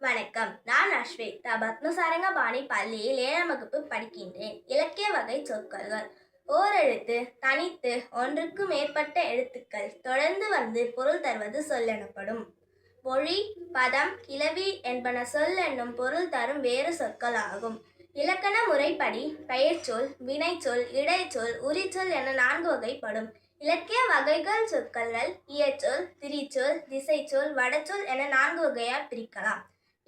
வணக்கம். நான் அஸ்வேதா பத்மசாரங்கபாணி பள்ளியில் ஏழாம் வகுப்பு படிக்கின்றேன். இலக்கிய வகை சொற்கள்கள் ஓரெழுத்து தனித்து ஒன்றுக்கு மேற்பட்ட எழுத்துக்கள் தொடர்ந்து வந்து பொருள் தருவது சொல் எனப்படும் மொழி பதம் கிளவி என்பன சொல் என்னும் பொருள் தரும் வேறு சொற்கள் ஆகும் இலக்கண முறைப்படி பெயர்ச்சொல் வினைச்சொல் இடைச்சொல் உரிச்சொல் என நான்கு வகைப்படும். இலக்கிய வகைகள் சொற்கள் இயச்சொல் திரிச்சொல் திசைச்சொல் வடச்சொல் என நான்கு வகையாக பிரிக்கலாம்.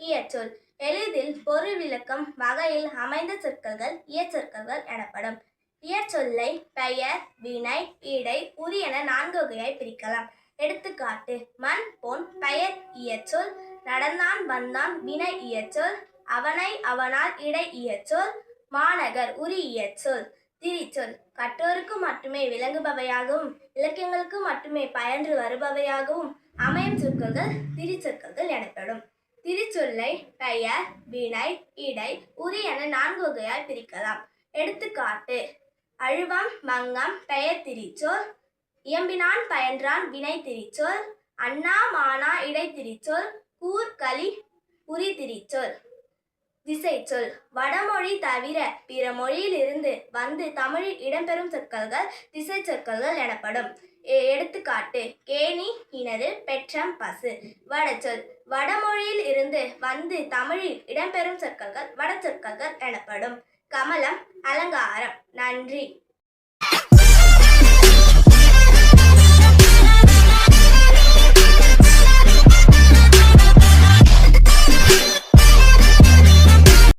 இயச்சொல் எளிதில் பொருள் விளக்கம் வகையில் அமைந்த சொற்கள்கள் இயற்சொற்கள்கள் எனப்படும். இயற்சொல்லை பெயர் வினை இடை உரி என நான்கு வகையாய் பிரிக்கலாம். எடுத்துக்காட்டு மண் பொன் பெயர் இயற்சொல் நடந்தான் வந்தான் வினை இயற்சொல் அவனை அவனால் இடை இயற்சொல் மாநகர் உரி இயற்சொல் திரிச்சொல். கற்றோருக்கு மட்டுமே விளங்குபவையாகவும் இலக்கியங்களுக்கு மட்டுமே பயின்று வருபவையாகவும் அமையும் சொற்கள்கள் திரிச்சொற்கள்கள் எனப்படும். திரிச்சொல்லை பெயர் வினை இடை உரி என நான்கு வகையால் பிரிக்கலாம். எடுத்துக்காட்டு அழுவம் மங்கம் பெயர் திரிச்சொல் இயம்பினான் பயின்றான் வினை திரிச்சொல் அண்ணா மானா இடை திரிச்சொல் கூர்களி உரி திரிச்சொல். திசைச்சொல். வடமொழி தவிர பிற மொழியிலிருந்து வந்து தமிழில் இடம்பெறும் சொற்கள்கள் திசை சொற்கள்கள் எனப்படும். எ- எடுத்துக்காட்டு. கேணி கிணறு பெற்றம் பசு. வடச்சொல். வடமொழியில் இருந்து வந்து தமிழில் இடம்பெறும் சொற்கள் வடச்சொற்கள் எனப்படும். கமலம் அலங்காரம். நன்றி.